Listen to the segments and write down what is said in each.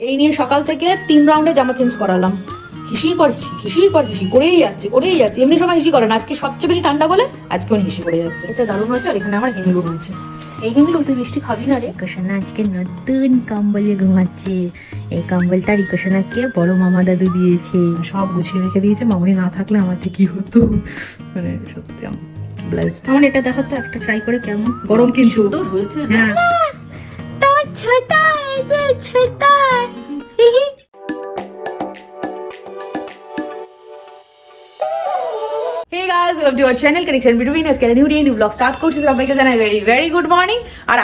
এই নিয়ে সকাল থেকে তিন রাউন্ডে জামা চেঞ্জ করালাম। হিসির পর হিসি হিসির পর হিসি করেই যাচ্ছে করেই যাচ্ছে। এমনি সময় হিসি করে না। আজকে সবচেয়ে বেশি ঠান্ডা বলে আজকে উনি হিসি করে যাচ্ছে। এটা দারুণ হয়েছে আর এখানে আমার হিঙ্গু রয়েছে এই হিঙ্গুলো তুই মিষ্টি খাবি না রে। রিকোশনা আজকে নতুন কম্বলে ঘুমাচ্ছে। এই কম্বলটা রিকোশনাকে বড় মামা দাদু দিয়েছে। সব গুছিয়ে রেখে দিয়েছে। মামনি না থাকলে আমার যে কি হতো? মানে সত্যি ব্লেসড আমার এটা দেখো তো একটা ট্রাই করে কেমন? গরম কিন্তু। হয়েছে। হ্যাঁ। তোর ছোটা এই ভেরি ভেরি আর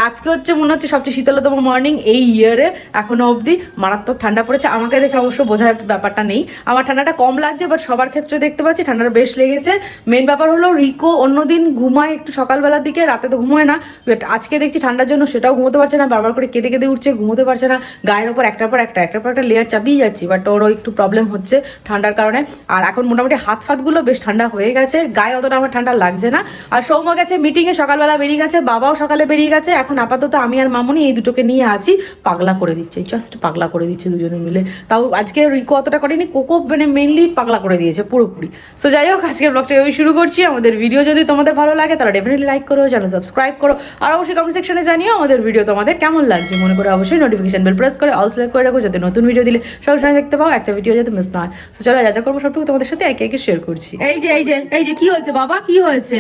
মর্নিং এই ইয়ারে এখনও অবধি। মারাত্মক ঠান্ডা পড়েছে। আমাকে দেখে অবশ্য বোঝার ব্যাপারটা নেই। আমার ঠান্ডাটা কম লাগছে বাট সবার ক্ষেত্রে দেখতে পাচ্ছি ঠান্ডাটা বেশ লেগেছে। মেন ব্যাপার হলো রিকো অন্যদিন ঘুমায় একটু সকালবেলার দিকে, রাতে তো ঘুমোয় না। আজকে দেখছি ঠান্ডার জন্য সেটাও ঘুমোতে পারছে না। বারবার করে কেঁদে কেঁদে উঠছে, ঘুমোতে পারছে না। গায়ের ওপর একটার পর একটা, একটার পর একটা লেয়ার চাপিয়ে যাচ্ছি। বাট ওরও একটু প্রবলেম হচ্ছে ঠান্ডার কারণে। আর এখন মোটামুটি হাত ফাতগুলো বেশ ঠান্ডা হয়ে গেছে। গায়ে অতটা আমার ঠান্ডা লাগছে না। আর সৌম্য গেছে মিটিংয়ে সকালবেলা বেরিয়ে গেছে, বাবাও সকালে বেরিয়ে গেছে, এখন আপাতত আমি আর মামুনি এই দুটোকে নিয়ে আছি, পাগলা করে দিচ্ছে জাস্ট পাগলা করে দিচ্ছে দুজনে মিলে। তাও আজকে রিকো অতটা করেনি, কোকো মানে মেনলি পাগলা করে দিয়েছে, পুরোপুরি। সো যাই হোক, আজকের ব্লগটা এভাবে শুরু করছি। আমাদের ভিডিও যদি তোমাদের ভালো লাগে, তাহলে ডেফিনেটলি লাইক করো চ্যানেল সাবস্ক্রাইব করো, আর অবশ্যই কমেন্ট সেকশনে জানিও আমাদের ভিডিও তোমাদের কেমন লাগছে। মনে করে অবশ্যই নোটিফিকেশন বেল প্রেস করে অল সিলেক্ট করে রাখো, যাতে নতুন ভিডিও দিলে সব সময় দেখতে পাও, একটা ভিডিও যাতে মিস না হয়। তো চলো, যা যা করব, সবটুকু তোমাদের সাথে একে একে শেয়ার করছি। এই যে এই যে এই যে, কি হয়েছে বাবা? কি হয়েছে?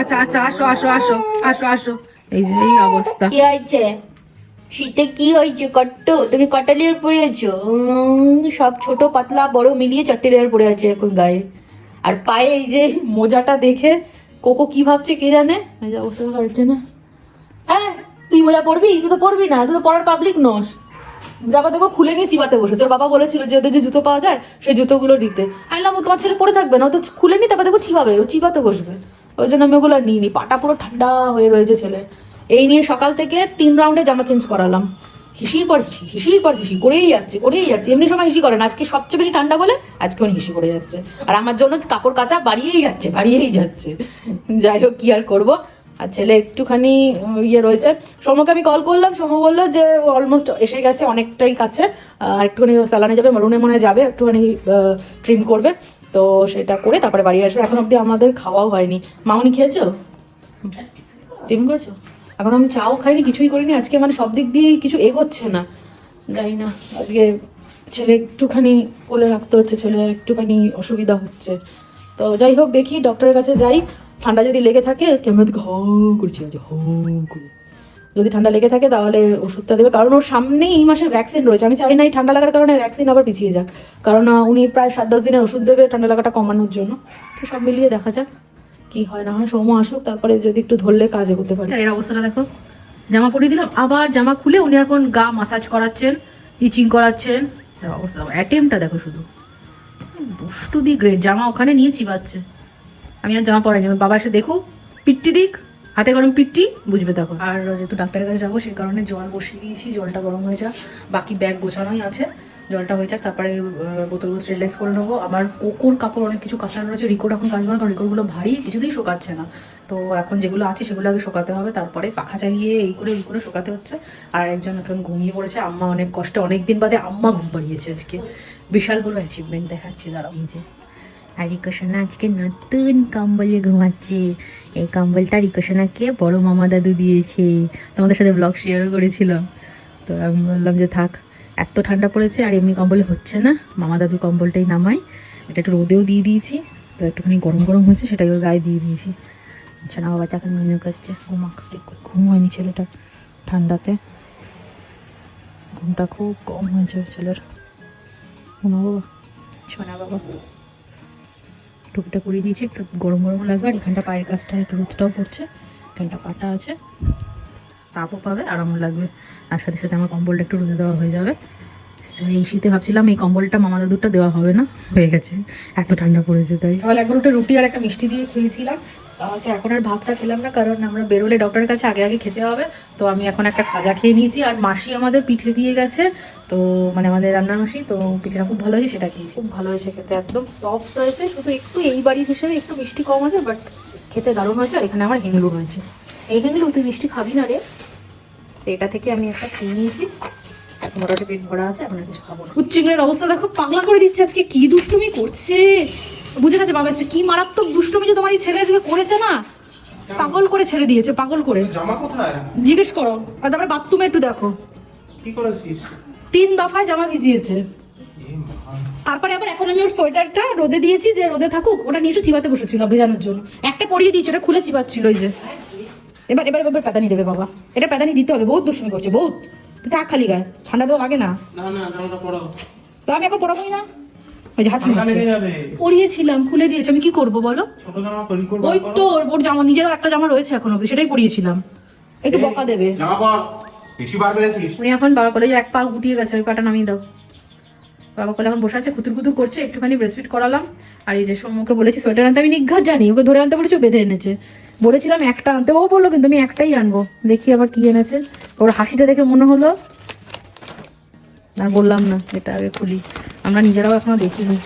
আচ্ছা আচ্ছা আসো আসো আসো আসো আসো। এই যে এই অবস্থা। কি হয়েছে? শীতে কি হয়েছে কট্টু? তুমি কটা লেয়ার পরেছো উম, সব ছোট পাতলা বড় মিলিয়ে চারটে লেয়ার পড়ে আছে এখন গায়ে। আর পায়ে এই যে মোজাটা দেখে কোকো কি ভাবছে কে জানে? অবস্থা পারছে না। হ্যাঁ তুই মোজা পড়বি তুই তো পড়বি না তুই তো পড়ার পাবলিক নোস। তারপর দেখো খুলে নিয়ে চিবাতে বসেছে। ওর বাবা বলেছিল যে ওদের যে জুতো পাওয়া যায়, সেই জুতোগুলো দিতে। আইলাম ও, তোমার ছেলে পরে থাকবে না? ও তো খুলে নি, তারপর দেখো চিবাবে, ও চিবাতে বসবে। ওই জন্য আমি ওগুলো নিইনি, পাটা পুরো ঠান্ডা হয়ে রয়েছে ছেলে। এই নিয়ে সকাল থেকে তিন রাউন্ডে জামা চেঞ্জ করালাম। হিসির পর হিসি, হিসির পর হিসি, করেই যাচ্ছে করেই যাচ্ছে। এমনি সময় হিসি করে না। আজকে সবচেয়ে বেশি ঠান্ডা বলে, আজকে উনি হিসি করে যাচ্ছে। আর আমার জন্য কাপড় কাচা বাড়িয়েই যাচ্ছে বাড়িয়েই যাচ্ছে। যাই হোক, কি আর করব? আর ছেলে একটুখানি ইয়ে রয়েছে। সৌম্যকে আমি কল করলাম, সৌম্য বলল যে অলমোস্ট এসে গেছে অনেকটাই কাছে, আর একটুখানি স্যালানে যাবে মারুনে মনে যাবে, একটুখানি ট্রিম করবে। তো সেটা করে তারপরে বাড়ি আসবে। এখন অবধি আমাদের খাওয়াও হয়নি। মামনি খেয়েছো? ট্রিম করেছ? এখন আমি চাও খাইনি, কিছুই করিনি। আজকে মানে সব দিক দিয়েই কিছু এগোচ্ছে না। জানি না, আজকে ছেলে একটুখানি কোলে রাখতে হচ্ছে, ছেলের একটুখানি অসুবিধা হচ্ছে। তো যাই হোক, দেখি ডক্টরের কাছে যাই। ঠান্ডা যদি লেগে থাকে, কেমন দিকে হ যদি ঠান্ডা লেগে থাকে, তাহলে ওষুধটা দেবে। কারণ ওর সামনেই এই মাসে ভ্যাকসিন রয়েছে। আমি চাই না এই ঠান্ডা লাগার কারণে ভ্যাকসিন আবার পিছিয়ে যাক। কারণ উনি প্রায় সাত দশ দিনের ওষুধ দেবে, ঠান্ডা লাগাটা কমানোর জন্য। তো সব মিলিয়ে দেখা যাক কি হয় না হয়। সৌম্য আসুক, তারপরে যদি একটু ধরলে কাজ করতে পারে। এর অবস্থাটা দেখো। জামা পরিয়ে দিলাম। আবার জামা খুলে উনি এখন গা মাসাজ করাচ্ছেন ইচিং করাচ্ছেন। অবস্থা অ্যাটেমটা দেখো শুধু। দুষ্টু দি গ্রেট জামা ওখানে নিয়ে চিবাচ্ছে। আমি আর জামা পরাইনি আমার বাবা এসে দেখুক পিট্টি দিক হাতে গরম পিট্টি বুঝবে তখন। আর যেহেতু ডাক্তারের কাছে যাব সেই কারণে জল বসিয়ে দিয়েছি জলটা গরম হয়ে যাক। বাকি ব্যাগ গোছানোই আছে জলটা হয়ে যাক তারপরে বোতলগুলো স্টেরিলাইজ করে নেব। আমার কোকোর কাপড় অনেক কিছু কাঁচানো রয়েছে রিকোর এখন কাজ কারণ রিকোরগুলো ভারী কিছুতেই শোকাচ্ছে না। তো এখন যেগুলো আছে সেগুলো আগে শোকাতে হবে তারপরে পাখা চালিয়ে এই করে এই করে শোকাতে হচ্ছে। আর একজন এখন ঘুমিয়ে পড়েছে আম্মা অনেক কষ্টে অনেক দিন বাদে আম্মা ঘুম পাড়িয়েছে আজকে। বিশাল বড় অ্যাচিভমেন্ট দেখাচ্ছি দাঁড়াও। যে আর রিকোশনা আজকে নতুন কম্বলে ঘুমাচ্ছে। এই কম্বলটা রিকোশনাকে বড় মামা দাদু দিয়েছে। তোমাদের সাথে ব্লগ শেয়ারও করেছিলাম। তো আমি বললাম যে থাক, এত ঠান্ডা পড়েছে আর এমনি কম্বলে হচ্ছে না। মামা দাদু কম্বলটাই নামাই এটা একটু রোদেও দিয়ে দিয়েছি। তো একটুখানি গরম গরম হচ্ছে, সেটাই ওর গায়ে দিয়ে দিয়েছি। সোনা বাবা চাকা মনে করছে ঘুমাক, ঠিক ঘুম হয়নি ছেলেটা ঠান্ডাতে। ঘুমটা খুব কম হয়েছে ছেলের। ঘুমা বাবা। সোনা বাবা। টুপিটা পরিয়ে দিয়েছি, একটু গরম গরম লাগবে। আর এখানটা পায়ের কাছটা একটু রোদটাও পড়ছে। এখানটা পাটা আছে। তাপও পাবে, আরাম লাগবে। আর সাথে সাথে আমার কম্বলটা একটু রোদে দেওয়া হয়ে যাবে। এই শীতে ভাবছিলাম এই কম্বলটা মামা দাদুরটা দেওয়া হবে না, হয়ে গেছে। এত ঠান্ডা পড়েছে তাই। সকাল এক রুটি রুটি আর একটা মিষ্টি দিয়ে খেয়েছিলাম। আমাকে এখন আর ভাতটা খেলাম না কারণ আমরা বেরোলে ডক্টরের কাছে আগে আগে খেতে হবে। তো আমি এখন একটা খাজা খেয়ে নিয়েছি আর মাসি আমাদের পিঠে দিয়ে গেছে। তো মানে আমাদের রান্নার মাসি তো পিঠেটা খুব ভালো হয়েছে সেটা খেয়েছি। খুব ভালো হয়েছে খেতে একদম সফট হয়েছে শুধু একটু এই বাড়ির হিসেবে একটু মিষ্টি কম আছে বাট খেতে দারুণ হয়েছে আর এখানে আমার হেংলু রয়েছে। এই হেংলু তুই মিষ্টি খাবি না রে। তো এটা থেকে আমি একটা খেয়ে নিয়েছি। এখন মোটামুটি পেট ভরা আছে এখন আর কিছু খাব না। অবস্থা দেখো পাগলা করে দিচ্ছে আজকে কি দুষ্টুমি করছে? বুঝে গেছে বাবা কি মারাত্মক দুষ্টুমি যে তোমার এই ছেলে আজকে করেছে না? পাগল করে ছেড়ে দিয়েছে পাগল করে। জামা কোথায়? জিজ্ঞেস করো আর তারপরে বাথরুমে একটু দেখো। কি করেছিস? তিন দফায় জামা ভিজিয়েছে। তারপরে আবার এখন আমি ওর সোয়েটারটা রোদে দিয়েছি যে রোদে থাকুক ওটা নিয়ে এসে চিবাতে বসেছিল ভেজানোর জন্য। একটা পরিয়ে দিয়েছি ওটা খুলে চিবাচ্ছিল ওই যে। এবার এবার এবার প্যাদানি দেবে বাবা। এটা প্যাদানি দিতে হবে বহুত দুষ্টুমি করছে বহুত। থাক খালি গায়ে ঠান্ডা তো লাগে না। না না জামাটা পরাও। তো আমি এখন পড়াবোই না। ওই যে ঠান্ডা যাবে। পরিয়েছিলাম খুলে দিয়েছে। আমি কি করব বলো? ওই তো ওর জামা নিজেরও একটা জামা রয়েছে এখন অব্দি সেটাই পরিয়েছিলাম একটু বকা দেবে। উনি এখন বাবা কলেজে এক পা গুটিয়ে গেছে ওই পাটা নামিয়ে দাও। বাবা কলে এখন বসে আছে খুতুর খুতুর করছে একটুখানি ব্রেসফিট করালাম। আর এই যে সৌম্যকে বলেছি সোয়েটার আনতে আমি নিঘাত জানি ওকে ধরে আনতে বলেছি বেঁধে এনেছে। বলেছিলাম একটা আনতে ও বলল কিন্তু আমি একটাই আনব। দেখি আবার কি এনেছে। ওর হাসিটা দেখে মনে হলো। আর বললাম না এটা আগে খুলি। আমরা নিজেরাও এখনও দেখিনি।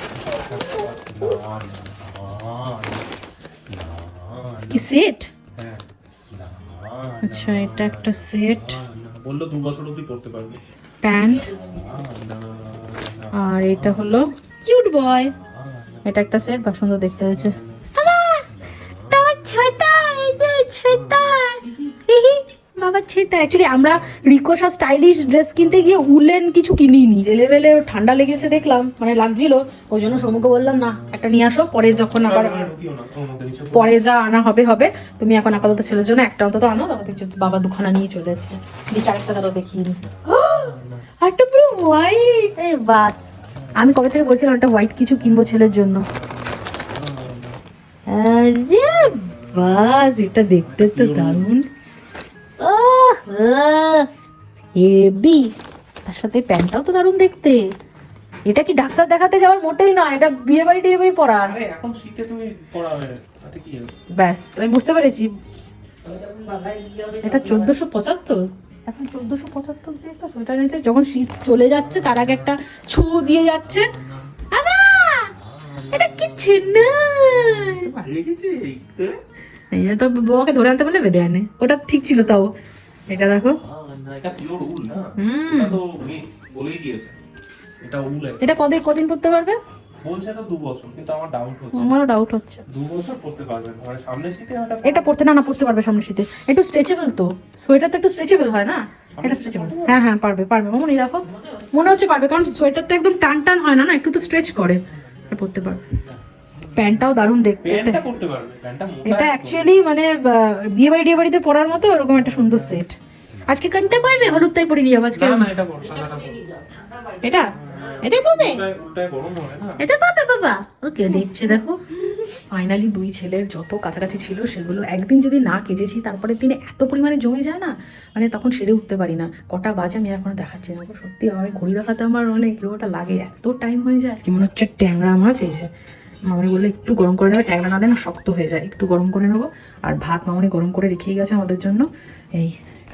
কি সেট হ্যাঁ আচ্ছা এটা একটা সেট না, বলল দু বছর অব্দি পড়তে পারবি। প্যান্ট। আর এটা হলো কিউট বয় এটা একটা সেট বা সুন্দর দেখতে হয়েছে। বাবা ছেতার অ্যাকচুয়ালি আমরা রিকোসা স্টাইলিশ ড্রেস কিনতে গিয়ে উলেন কিছু কিনিনি। যে লেভেলে ঠান্ডা লেগেছে দেখলাম মানে লাগছিল ওই জন্য সমুখে বললাম না একটা নিয়ে আসো পরে যখন আবার পরে যা আনা হবে হবে। তুমি এখন আপাতত ছেলের জন্য একটা অন্তত আনো তারপর বাবা দুখানা নিয়ে চলে এসছে। দেখি আরেকটা তারা দেখিয়ে নি একটা পুরো হোয়াইট এ বাস। আমি কবে থেকে বলছিলাম একটা হোয়াইট কিছু কিনবো ছেলের জন্য? আরে বাস এটা দেখতে তো দারুণ। হেবি তার সাথে প্যান্টটাও তো দারুণ দেখতে। এটা কি ডাক্তার দেখাতে যাওয়ার মোটেই না এটা বিয়ে বাড়ি টিয়ে বাড়ি আরে এখন শীতে তুমি পড়াবে তাতে কি ব্যাস আমি বুঝতে পেরেছি। এটা চোদ্দশো পঁচাত্তর। এখন চোদ্দশো পঁচাত্তর দিয়ে একটা সোয়েটার এনেছে যখন শীত চলে যাচ্ছে তার আগে একটা ছু দিয়ে যাচ্ছে। এটা লেগেছে এইটা? এই তো বাবাকে ধরে আনতে বলে বেঁধে আনে। ওটা ঠিক ছিল তাও। এটা দেখো। এটা পিওর উল না? এটা তো মিক্স বলেই দিয়েছে। এটা উল এটা কদিন কদিন পড়তে পারবে? বলছে তো দু বছর কিন্তু আমার ডাউট হচ্ছে। আমারও ডাউট হচ্ছে। দু বছর পড়তে পারবেন মানে সামনের শীতে ওটা এটা পড়তে না না পড়তে পারবে শীতে। একটু স্ট্রেচেবল তো। সোয়েটার তো একটু স্ট্রেচেবল হয় না? এটা স্ট্রেচেবল হ্যাঁ হ্যাঁ পারবে পারবে। দেখো। মনে হচ্ছে পারবে কারণ সোয়েটার তো একদম টান টান হয় না না? একটু তো স্ট্রেচ করে। পড়তে পারবে। প্যান্টটাও দারুণ দেখতে। প্যান্টটা পড়তে পারবে প্যান্টটা মোটা এটা অ্যাকচুয়ালি মানে বিয়ে বাড়ি টিয়ে বাড়িতে পরার মতো ওরকম একটা সুন্দর সেট আজকে কিনতে পারবে? হলুদ তাই পরে নিয়ে যাব আজকে। না না এটা পড় এটা? পাবে? এটা পাবে বাবা। ওকে দেখছে দেখো। ফাইনালি দুই ছেলের যত কাছাকাছি ছিল সেগুলো একদিন যদি না কেজেছি তারপরে দিনে এত পরিমাণে জমে যায় না মানে তখন সেরে উঠতে পারি না। কটা বাজে আমি এখনও দেখাচ্ছি না। সত্যি আমার ঘড়ি দেখাতে আমার অনেক ইয়েটা লাগে। এত টাইম হয়ে যায়। আজকে মনে হচ্ছে ট্যাংরা মাছ এই যে। মামনি বললে, একটু গরম করে নেবে, ট্যাংরা নালে না শক্ত হয়ে যায়। একটু গরম করে নেব। আর ভাত মামনি গরম করে রেখেই গেছে আমাদের জন্য। এই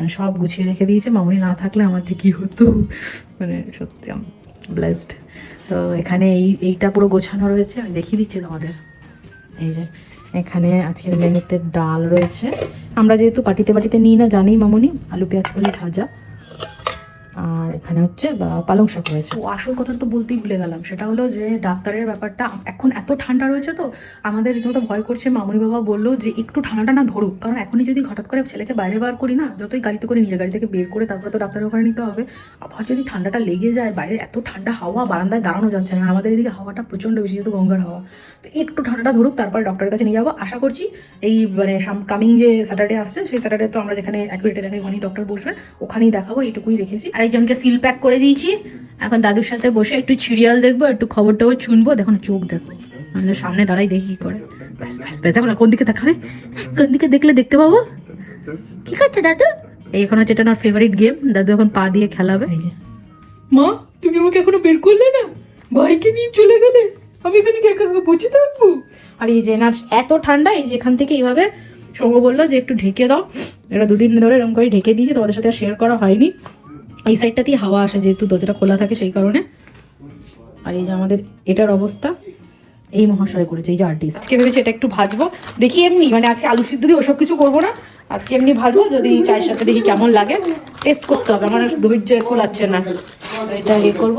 সব গুছিয়ে রেখে দিয়েছে। মামনি না থাকলে আমার যে কী হতো? মানে সত্যি ব্লেসড তো এখানে এই, এইটা পুরো গোছানো রয়েছে। আমি দেখিয়ে দিচ্ছি তোমাদের। এই যে, এখানে আজকের মেনুতে ডাল রয়েছে। আমরা যেহেতু পাটিতে বাটিতে নিই না জানি মামুনি, আলু, পেঁয়াজ, কলি, ভাজা। আর এখানে হচ্ছে পালং শাক রয়েছে। ও, আসল কথা তো বলতেই ভুলে গেলাম। সেটা হলো যে, ডাক্তারের ব্যাপারটা, এখন এত ঠান্ডা রয়েছে তো, আমাদের রীতিমতো ভয় করছে। মামুনি বাবা বলল যে, একটু ঠান্ডাটা না ধরুক। কারণ এখনই যদি হঠাৎ করে ছেলেকে বাইরে বার করি না, যতই গাড়িতে করে নিজের গাড়ি থেকে বের করে তারপরে তো ডাক্তারের ওখানে নিতে হবে। আবার যদি ঠান্ডাটা লেগে যায়, বাইরে এত ঠান্ডা হাওয়া, বারান্দায় দাঁড়ানো যাচ্ছে না। আমাদের এদিকে হাওয়াটা প্রচণ্ড বেশি, যেহেতু গঙ্গার হাওয়া। তো একটু ঠান্ডাটা ধরুক, তারপরে ডক্টরের কাছে নিয়ে যাব। আশা করছি এই মানে কামিং যে স্যাটারডে আসছে, সেই স্যাটারডে তো আমরা যেখানে অ্যাকুরেটে দেখাই, ওখানেই ডক্টর বসবেন ওখানেই দেখাবো, এইটুকুই রেখেছি। আরেকজনকে সিল প্যাক করে দিয়েছি। এখন দাদুর সাথে বসে একটু সিরিয়াল দেখব একটু খবর টবর শুনব দেখুন চোখ দেখো। আমাদের সামনে দাঁড়াই দেখি কি করে। ব্যাস ব্যাস ব্যাস দেখো না কোন দিকে দেখাবে কোন দিকে দেখলে দেখতে পাবো? কি করছে দাদু? এখন হচ্ছে এটা আমার ফেভারিট গেম দাদু এখন পা দিয়ে খেলাবে। এই যে। মা তুমি আমাকে এখনও বের করলে না? ভাইকে নিয়ে চলে গেলে? আমি এখানে কি একা বসে থাকব? আর এই যে এনার এত ঠান্ডা এই যেখান থেকে এইভাবে সৌম্য বলল যে একটু ঢেকে দাও। এটা দুদিন ধরে এরকম করে ঢেকে দিয়েছি তোমাদের সাথে শেয়ার করা হয়নি। এই সাইডটা দিয়ে হাওয়া আসে যেহেতু দরজাটা খোলা থাকে সেই কারণে। আর এই যে আমাদের এটার অবস্থা এই মহাশয় করেছে এই যে আর্টিস্ট আজকে ভেবেছি এটা একটু ভাজবো। দেখি এমনি মানে আজকে আলু সিদ্ধ দিয়ে ওসব কিছু করব না। আজকে এমনি ভাজবো যদি চায়ের সাথে দেখি কেমন লাগে। টেস্ট করতে হবে আমার ধৈর্য কুলাচ্ছে না। এটা ইয়ে করব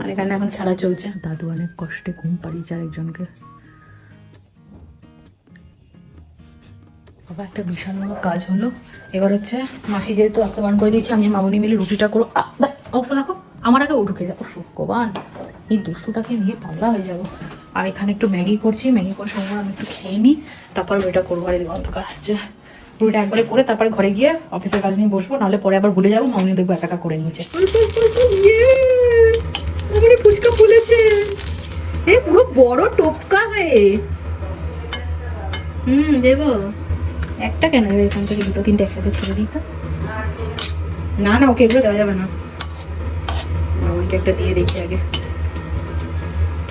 আর এখানে এখন খেলা চলছে। দাদু অনেক কষ্টে ঘুম পাড়িয়েছে আরেকজনকে। বাবা, একটা বিশাল বড় কাজ হলো। এবার হচ্ছে মাসি যেহেতু আস্তে বান করে দিয়েছি, আমি মামুনি মিলে রুটিটা করো অবস্থা দেখো, আমার আগে ঢুকে যাব। ভগবান, এই দুষ্টুটাকে নিয়ে পাল্লা হয়ে যাব। আর এখানে একটু ম্যাগি করছি, ম্যাগি করার সময় আমি একটু খেয়ে নিই, তারপর ওইটা করব। আর এদিকে অন্ধকার আসছে। রুটিটা একবারে করে তারপরে ঘরে গিয়ে অফিসের কাজ নিয়ে বসবো, নাহলে পরে আবার ভুলে যাব, মামনি দেখব একা একা করে নিয়েছে। ফুচকা ফুলেছে। এ, পুরো বড় টোপকা হয়ে। হুম, দেবো। একটা কেন? এখান থেকে দুটো তিনটে একসাথে ছেড়ে তো। না না, ওকে এগুলো দেওয়া যাবে না। একটা দিয়ে দেখি আগে।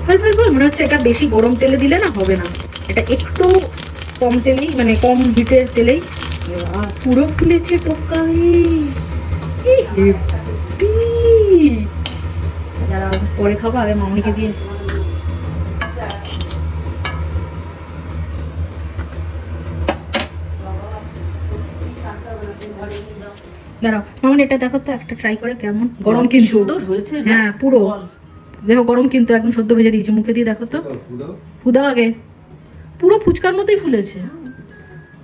ফল ফল ফল, মনে হচ্ছে এটা বেশি গরম তেলে দিলে না হবে না। এটা একটু কম তেলেই মানে কম হিটের তেলেই। পুরো ফুলেছে টোকাই। পরে খাব, আগে মামনিকে দিয়ে দাঁড়াও মামনি এটা দেখো তো একটা ট্রাই করে কেমন। গরম কিন্তু। হ্যাঁ পুরো। দেখো গরম কিন্তু একদম সদ্য ভেজে দিয়েছি। মুখে দিয়ে দেখো তো। ফুদাও আগে। পুরো ফুচকার মতোই ফুলেছে।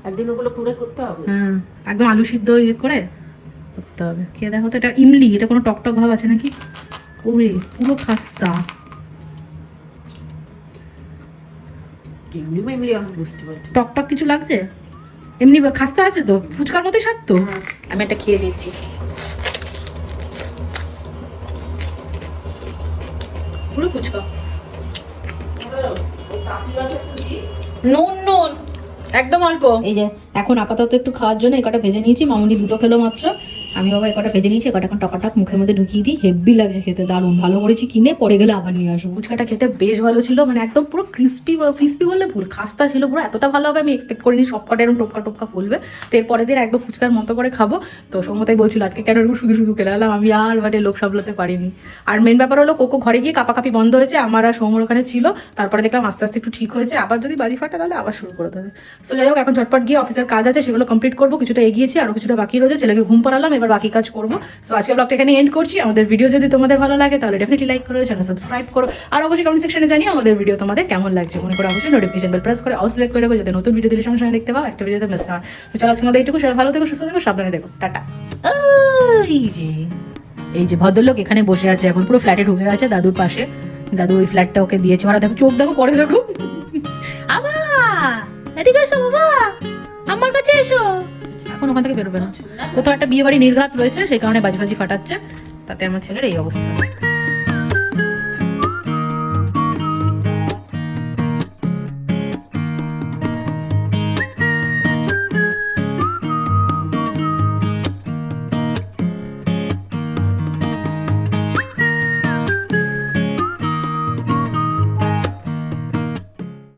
একদিন ওগুলো পুরে করতে হবে। হ্যাঁ একদম আলু সিদ্ধ ইয়ে করে করতে হবে। কে দেখো তো এটা ইমলি এটা কোনো টকটক ভাব আছে নাকি? ওরে পুরো খাস্তা। টকটক কিছু লাগছে? এমনি খাস্তা আছে তো? ফুচকার মতোই স্বাদ তো? আমি একটা খেয়ে দিচ্ছি। পুরো ফুচকা? নুন নুন। একদম অল্প। এই যে এখন আপাতত একটু খাওয়ার জন্য এই কটা ভেজে নিয়েছি মামুনি দুটো খেলো মাত্র। আমি বাবা কটা ভেজে নিয়েছি কটা এখন টকাটক মুখের মধ্যে ঢুকিয়ে দিই হেভি লাগছে খেতে, দারুণ, ভালো করেছি কিনে পরে গেলে আবার নিয়ে আসব। ফুচকাটা খেতে বেশ ভালো ছিল মানে একদম পুরো ক্রিস্পি ক্রিস্পি বললে ভুল, খাস্তা ছিল পুরো, এতটা ভালো হবে আমি এক্সপেক্ট করিনি, সব কটা এরকম টোপকা টোপকা ফুলবে। তো এর পরের দিন একদম ফুচকার মতো করে খাব। তো সৌমতাই বলছিল, আজকে কেন এরকম শুধু শুধু খেলে আমি আর মানে লোক সামলাতে পারিনি। আর মেন ব্যাপার হলো, কোকো ঘরে গিয়ে কাপাকাপি বন্ধ হয়েছে, আমার আর সৌমর ওখানে ছিল। তারপরে দেখলাম আস্তে আস্তে একটু ঠিক হয়েছে, আবার যদি বাজি ফাটা তাহলে আবার শুরু করে দেবে। সো যাই হোক, এখন ঝটপট গিয়ে অফিসের কাজ আছে, সেগুলো কমপ্লিট করব, কিছুটা এগিয়েছি আরও কিছুটা বাকি রয়েছে, ছেলেকে ঘুম পাড়ালাম এবার বাকি কাজ করব। সো আজকে ব্লগটা এখানে এন্ড করছি। আমাদের ভিডিও যদি তোমাদের ভালো লাগে, তাহলে ডেফিনেটলি লাইক করো চ্যানেল সাবস্ক্রাইব করো। আর অবশ্যই কমেন্ট সেকশনে জানিও আমাদের ভিডিও তোমাদের কেমন লাগছে। মনে করে অবশ্যই নোটিফিকেশন বেল প্রেস করে অল সিলেক্ট করে রাখো, যাতে নতুন ভিডিও দিলে সঙ্গে দেখতে পাও, একটা ভিডিওতে মিস না তো চলো আমাদের এইটুকু, সবাই ভালো থেকো, সুস্থ থেকো, সাবধানে দেখো টাটা। এই যে এই যে ভদ্রলোক এখানে বসে আছে, এখন পুরো ফ্ল্যাটে ঢুকে গেছে দাদুর পাশে। দাদু ওই ফ্ল্যাটটা ওকে দিয়েছে। ওরা দেখো, চোখ দেখো, পরে দেখো। আমার কাছে এসো। এখন ওখান থেকে বেরোবে না। কোথাও একটা বিয়ে বাড়ি নির্ঘাত রয়েছে, সেই কারণে বাজি ফাজি ফাটাচ্ছে। তাতে আমার ছেলের এই অবস্থা।